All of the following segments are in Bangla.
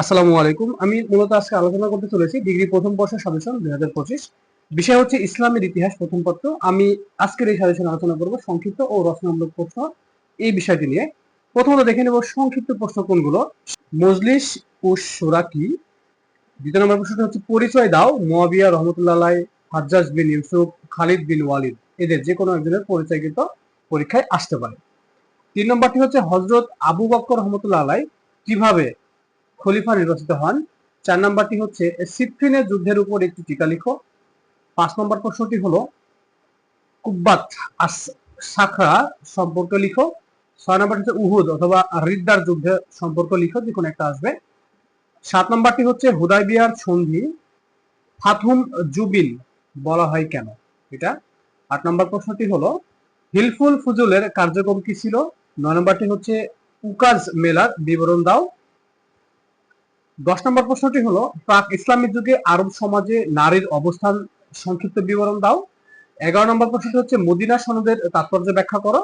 আসসালামু আলাইকুম। আমি মূলত আজকে আলোচনা করতে চলেছি ডিগ্রি প্রথম বর্ষ সাজেশন দুই হাজার পঁচিশ। বিষয় হচ্ছে ইসলামের ইতিহাস প্রথম পত্র। আমি আজকের এই সাজেশন আলোচনা করব সংক্ষিপ্ত ও রচনামূলক প্রশ্ন এই বিষয়টি নিয়ে। প্রথমত দেখে নেব সংক্ষিপ্ত প্রশ্ন কোনগুলো। মজলিস ও সুরা কি? দ্বিতীয় নম্বর প্রশ্নটা হচ্ছে, পরিচয় দাও মোয়াবিয়া রহমতুল্লাহ হাজ্জাজ বিন ইউসুফ, খালিদ বিন ওয়ালিদ। এদের যে কোনো একজনের পরিচয় কিন্তু পরীক্ষায় আসতে পারে। তিন নম্বরটি হচ্ছে হজরত আবু বক্কর রহমতুল্লাহ কীভাবে খলিফা নির্বাচিত হন। চার নম্বরটি হচ্ছে সিফিনের যুদ্ধের উপর একটি টিকা লিখো। পাঁচ নম্বর প্রশ্নটি হলো, কুব্বাত সাখরা সম্পর্কে লিখো। ছয় নম্বর হচ্ছে, উহুদ অথবা রিদ্দার যুদ্ধে সম্পর্ক লিখো, যে কোনো একটা আসবে। সাত নম্বরটি হচ্ছে হুদাইবিয়ার সন্ধি ফাথুম জুবিল বলা হয় কেন এটা? আট নম্বর প্রশ্নটি হলো, হিলফুল ফুজুলের কার্যক্রম কি ছিল? নয় নম্বরটি হচ্ছে, উকাজ মেলার বিবরণ দাও। দশ নম্বর প্রশ্নটি হলো প্রাক ইসলামিক যুগে আরব সমাজে নারীর অবস্থান সংক্ষিপ্ত বিবরণ দাও। এগারো নম্বর প্রশ্নটি হচ্ছে মদিনা সনদের তাৎপর্য ব্যাখ্যা করো।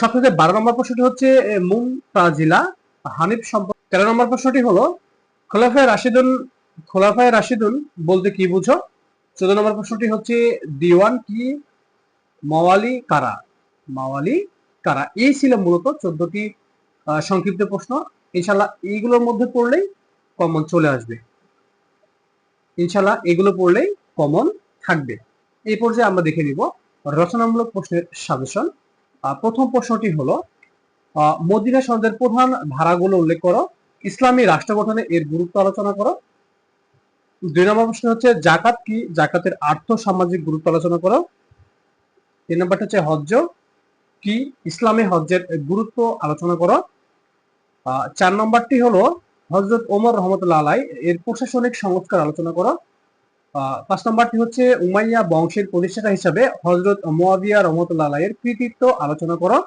সবথেকে বারো নম্বর প্রশ্নটি হচ্ছে এ, মুমতাজিলা হানিফ সম্পর্ক। তেরো নম্বর প্রশ্নটি হলো খোলাফায় রাশিদুন খোলাফায় রাশিদুন বলতে কি বুঝো? চোদ্দ নম্বর প্রশ্নটি হচ্ছে দিওয়ান কি? মাওয়ালি কারা? মাওয়ালি কারা? এই ছিল মূলত চোদ্দটি সংক্ষিপ্ত প্রশ্ন। ইনশাল্লাহ এইগুলোর মধ্যে পড়লেই কমন চলে আসবে। ইনশাল্লাহ এগুলো পড়লেই কমন থাকবে। এই পর্যায়ে আমরা দেখে নিব রচনামূলক প্রশ্নের সাজেশন প্রথম প্রশ্নটি হলো মদিনা সনদের প্রধান ধারাগুলো উল্লেখ করো। ইসলামী রাষ্ট্র গঠনে এর গুরুত্ব আলোচনা করো। দুই নম্বর প্রশ্ন হচ্ছে, জাকাত কি? জাকাতের আর্থ সামাজিক গুরুত্ব আলোচনা করো। তিন নম্বরটা হচ্ছে, হজ্জ কি? ইসলামী হজ্জের গুরুত্ব আলোচনা করো। চার নম্বরটি হলো হজরত ওমর রহমতুল্লাহ আলাই এর প্রশাসনিক সংস্কার আলোচনা করো। পাঁচ নম্বরটি হচ্ছে উমাইয়া বংশের প্রতিষ্ঠাতা হিসাবে হজরত মোয়াবিয়া রহমতুল্লাহ আলাই এর কৃতিত্ব আলোচনা করো।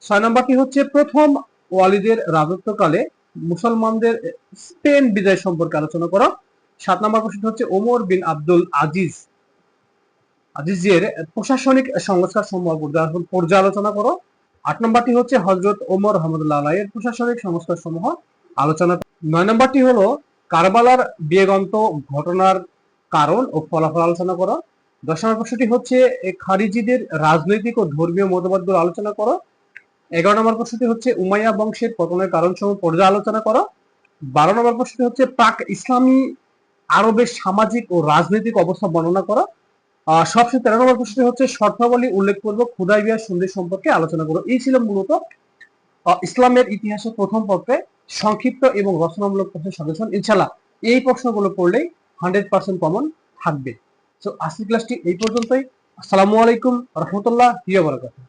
ছয় নম্বরটি হচ্ছে প্রথম ওয়ালিদের রাজত্বকালে মুসলমানদের স্পেন বিজয় সম্পর্কে আলোচনা করো। সাত নম্বর প্রশ্ন হচ্ছে ওমর বিন আব্দুল আজিজ, আজিজের প্রশাসনিক সংস্কার সমূহ পর্যা- পর্যালোচনা করো। আট নম্বরটি হচ্ছে হজরত ওমর রহমতুল্লাহ আলাই এর প্রশাসনিক সংস্কার সমূহ আলোচনা নয় নম্বরটি হলো, কারবালার বিয়েগন্ত ঘটনার কারণ ও ফলাফল আলোচনা করো। দশ নম্বর প্রশ্নটি হচ্ছে খারিজিদের রাজনৈতিক ও ধর্মীয় মতবাদগুলো আলোচনা করো। এগারো নম্বর প্রশ্নটি হচ্ছে, উমাইয়া বংশের পতনের কারণ সমূহ পর্যালোচনা করো। বারো নম্বর প্রশ্নটি হচ্ছে প্রাক ইসলামী আরবের সামাজিক ও রাজনৈতিক অবস্থা বর্ণনা করো। সবশেষে তেরো নম্বর প্রশ্নটি হচ্ছে, শর্তাবলী উল্লেখ করব খুদাই বিয়ার সন্ধি সম্পর্কে আলোচনা করো। এই ছিল মূলত ইসলামের ইতিহাসের প্রথম পত্রে সংক্ষিপ্ত এবং রচনামূলক প্রশ্নের সাজেশন ইনশাল্লাহ এই প্রশ্নগুলো পড়লেই হান্ড্রেড পার্সেন্ট কমন থাকবে। তো আজকের ক্লাসটি এই পর্যন্তই। আসসালামু আলাইকুম, রহমতুল্লাহ বারাকাতুহু